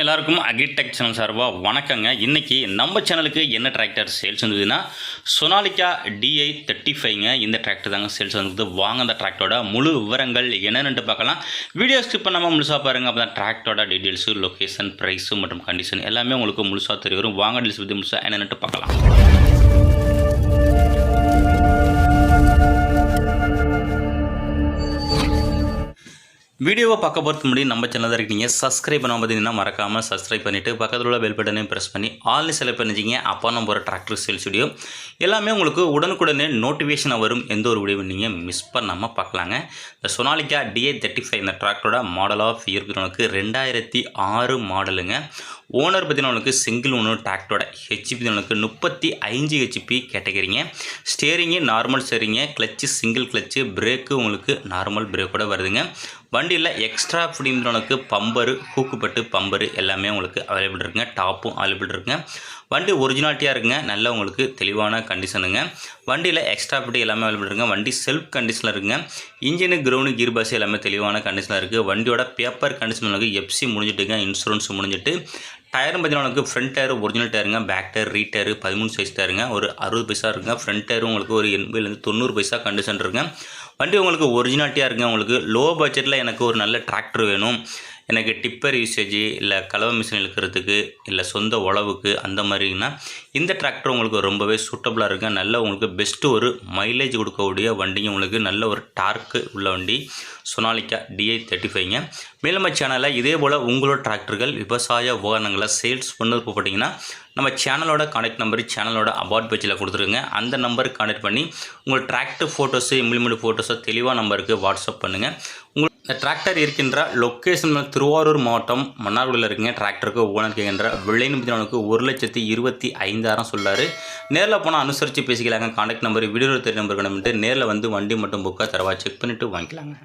எல்லாருக்கும் agritech channel சார்பாக வணக்கங்க. இன்றைக்கி நம்ம சேனலுக்கு என்ன டிராக்டர் சேல்ஸ் வந்ததுன்னா சொனாலிக்கா டிஐ தேர்ட்டி ஃபைவ்ங்க இந்த டிராக்டர் தாங்க சேல்ஸ் வந்தது. வாங்க அந்த டிராக்டரோட முழு விவரங்கள் என்னென்னு பார்க்கலாம். வீடியோ ஸ்கிப் பண்ணாமல் முழுசாக பாருங்கள் அப்போ தான் டிராக்டரோட டீட்டெயில்ஸு லொக்கேஷன் ப்ரைஸு மற்றும் கண்டிஷன் எல்லாமே உங்களுக்கு முழுசாக தெரிய வரும். வாங்க டீல்ஸ் பற்றி முழுசாக என்னென்னு பார்க்கலாம். வீடியோவை பார்க்க போகிறதுக்கு முன்னாடி நம்ம சேனல் தான் இருக்கீங்க. சப்ஸ்கிரைப் பண்ண பார்த்தீங்கன்னா மறக்காமல் சப்ஸ்கிரைப் பண்ணிவிட்டு பக்கத்தில் உள்ள பெல் பட்டனையும் ப்ரெஸ் பண்ணி ஆல்னு செலக்ட் பண்ணிச்சிங்க அப்போ நம்ம ஒரு டிராக்டர் சேல்ஸ் வீடியோ எல்லாமே உங்களுக்கு உடனுக்குடனே நோட்டிஃபிகேஷனாக வரும். எந்த ஒரு வீடியோ நீங்கள் மிஸ் பண்ணாமல் பார்க்கலாங்க. இந்த சொனாலிக்கா டிஏ தேர்ட்டி ஃபைவ் இந்த டிராக்டரோட மாடல் ஆஃப் இயர் ரெண்டாயிரத்தி ஆறு மாடலுங்க ஓனர் பார்த்தீங்கன்னா உங்களுக்கு சிங்கிள் ஓனர் டிராக்டரோட ஹெச்பி உங்களுக்கு முப்பத்தி ஐந்து HP கேட்டகரிங்க. Steering normal steering clutch single clutch brake உங்களுக்கு நார்மல் பிரேக்கோட வருதுங்க. வண்டியில் எக்ஸ்ட்ரா ஃபிடிம்னுக்கு பம்பரு கூக்குப்பட்டு பம்பரு எல்லாமே உங்களுக்கு அவைலபிள் இருக்குங்க. டாப்பும் அவைலபிள் இருக்குங்க. வண்டி ஒரிஜினாலிட்டியாக இருக்குங்க. நல்ல உங்களுக்கு தெளிவான கண்டிஷனுங்க வண்டியில் எக்ஸ்ட்ரா ஃபிட்டி எல்லாமே அவைலபிள் இருக்குங்க. வண்டி செல்ஃப் கண்டிஷனில் இருக்குங்க. இன்ஜினு கிரவுண்டு கீர் பாஸ் எல்லாமே தெளிவான கண்டிஷனில் இருக்குது வண்டியோட பேப்பர் கண்டிஷன் உங்களுக்கு எஃப்சி முடிஞ்சிட்டுங்க. இன்சூரன்ஸ் முடிஞ்சிட்டு டயரும் பார்த்தீங்கன்னா உங்களுக்கு ஃப்ரண்ட் டயர் ஒரிஜினல் டயருங்க பேக் டயர் ரீ டயர் பதிமூணு சைஸ் டயருங்க ஒரு அறுபது பைசா இருக்குங்க. ஃப்ரண்ட் டயர் உங்களுக்கு ஒரு எண்பதுலேருந்து தொண்ணூறு பைசா கண்டிஷன் இருக்குங்க. வண்டி உங்களுக்கு ஒரிஜினாலிட்டியாக இருக்குங்க. உங்களுக்கு லோ பட்ஜெட்டில் எனக்கு ஒரு நல்ல டிராக்டர் வேணும். எனக்கு டிப்பர் யூசேஜ் இல்லை கலவை மிஷின் இழுக்கிறதுக்கு இல்லை சொந்த உழவுக்கு அந்த மாதிரின்னா இந்த டிராக்டர் உங்களுக்கு ரொம்பவே சூட்டபுளாக இருக்குது நல்ல உங்களுக்கு பெஸ்ட்டு ஒரு மைலேஜ் கொடுக்கக்கூடிய வண்டிங்க. உங்களுக்கு நல்ல ஒரு டார்க்கு உள்ள வண்டி. சொனாலிக்கா டிஐ தேர்ட்டி ஃபைவ்ங்க மேலும் சேனலில் இதே போல் உங்களோட டிராக்டர்கள் விவசாய உபகரணங்களை சேல்ஸ் பண்ண போட்டிங்கன்னா நம்ம சேனலோட கான்டாக்ட் நம்பர் சேனலோட அபார்ட் பேஜில் கொடுத்துருங்க. அந்த நம்பருக்கு கான்டாக்ட் பண்ணி உங்கள் டிராக்டர் ஃபோட்டோஸு இம்ப்ளிமெண்ட் ஃபோட்டோஸை தெளிவாக நம்பருக்கு வாட்ஸ்அப் பண்ணுங்கள் உங்கள் இந்த டிராக்டர் இருக்கின்ற லொக்கேஷன் திருவாரூர் மாவட்டம் மன்னார்குடியில் இருக்குங்க. டிராக்டருக்கு ஓனர் கேட்கின்ற விலை பற்றினவனுக்கு ஒரு லட்சத்தி இருபத்தி ஐந்தாயிரம் சொல்லார். நேரில் போனால் அனுசரித்து பேசிக்கலாங்க. கான்டாக்ட் நம்பர் வீடியோ தெரிய நம்பர் வேணும்ட்டு நேரில் வந்து வண்டி மட்டும் புக்காக தரவா செக் பண்ணிவிட்டு வாங்கிக்கலாங்க.